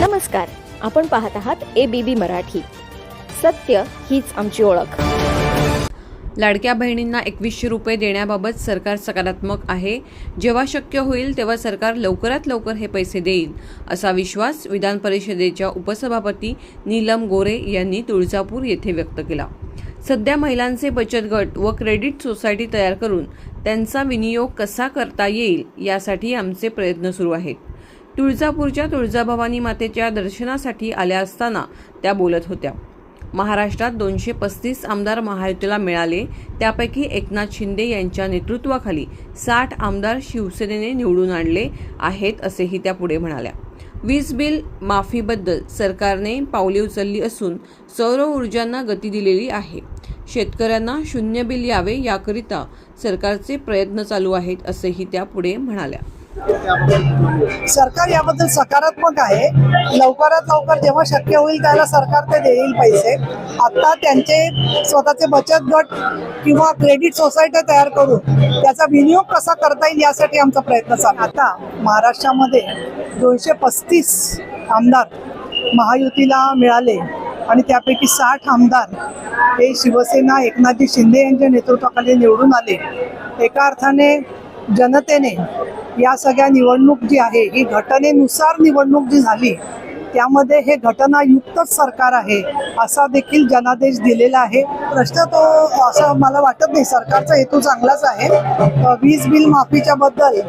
नमस्कार आपण पाहत आहात ए बी बी मराठी. सत्य हीच आमची ओळख. लाडक्या बहिणींना एकवीसशे रुपये देण्याबाबत सरकार सकारात्मक आहे. जेव्हा शक्य होईल तेव्हा सरकार लवकरात लवकर हे पैसे देईल असा विश्वास विधान परिषदेच्या उपसभापती नीलम गोरे यांनी तुळजापूर येथे व्यक्त केला. सध्या महिलांचे बचत गट व क्रेडिट सोसायटी तयार करून त्यांचा विनियोग कसा करता येईल यासाठी आमचे प्रयत्न सुरू आहेत. तुळजापूरच्या तुळजाभवानी मातेच्या दर्शनासाठी आल्या असताना त्या बोलत होत्या. महाराष्ट्रात दोनशे पस्तीस आमदार महायुतीला मिळाले त्यापैकी एकनाथ शिंदे यांच्या नेतृत्वाखाली साठ आमदार शिवसेनेने निवडून आणले आहेत असेही त्या पुढे म्हणाल्या. वीज बिल माफीबद्दल सरकारने पावले उचलली असून सौर ऊर्जांना गती दिलेली आहे. शेतकऱ्यांना शून्य बिल यावे याकरिता सरकारचे प्रयत्न चालू आहेत असेही त्या पुढे म्हणाल्या. सरकार याबद्दल सकारात्मक आहे. लवकरात लवकर जेव्हा शक्य होईल त्याला सरकार ते देईल पैसे. आता त्यांचे स्वतःचे बचत गट किंवा क्रेडिट सोसायटी तयार करून त्याचा विनियोग कसा करता येईल यासाठी आमचा प्रयत्न चालू आता महाराष्ट्रामध्ये दोनशे पस्तीस आमदार महायुतीला मिळाले आणि त्यापैकी साठ आमदार हे शिवसेना एकनाथजी शिंदे यांच्या नेतृत्वाखाली निवडून आले. एका अर्थाने जनतेने या सगळ्या निवडणूक जी आहे ही घटनेनुसार निवडणूक जी झाली त्यामध्ये हे घटनायुक्तच सरकार आहे असा देखील जनादेश दिलेला आहे. प्रश्न तो असं मला वाटत नाही सरकारचा हेतू चांगलाच आहे. वीज बिल माफीच्या बद्दल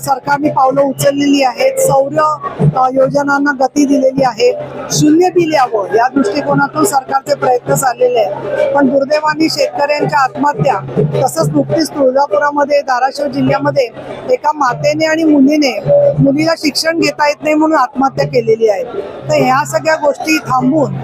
सरकारने पावलं उचललेली आहेत सौर योजनांना गती दिलेली आहे. शून्य बिल यावं या दृष्टिकोनातून सरकारचे प्रयत्न चाललेले आहेत. पण दुर्दैवाने शेतकऱ्यांच्या आत्महत्या तसंच नुकतीच तुळजापुरामध्ये धाराशिव जिल्ह्यामध्ये एका मातेने आणि मुलीने मुलीला शिक्षण घेता येत नाही म्हणून आत्महत्या केलेली आहे. तर ह्या सगळ्या गोष्टी थांबून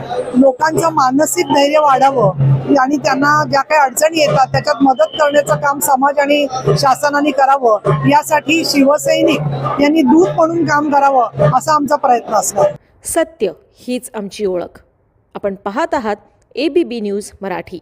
लोकांचं मानसिक धैर्य वाढावं आणि त्यांना ज्या काही अडचणी येतात त्याच्यात मदत करण्याचं काम समाज आणि शासनाने करावं. यासाठी शिवसैनिक यांनी दूध म्हणून काम करावं असा आमचा प्रयत्न असणार. सत्य हीच आमची ओळख. आपण पाहत आहात A B B news Marathi.